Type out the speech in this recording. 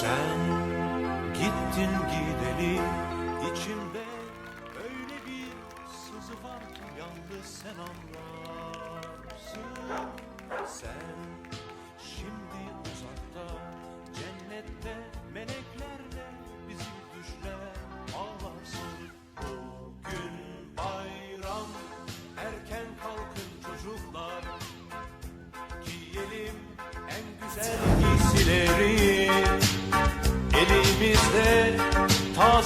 Sen gittin gideli içimde öyle bir sızı var ki yalnız sen anlarsın. Sen şimdi uzakta cennette meleklerle bizim düşler ağlarsın. Bugün bayram erken kalkın çocuklar giyelim en güzel giysileri.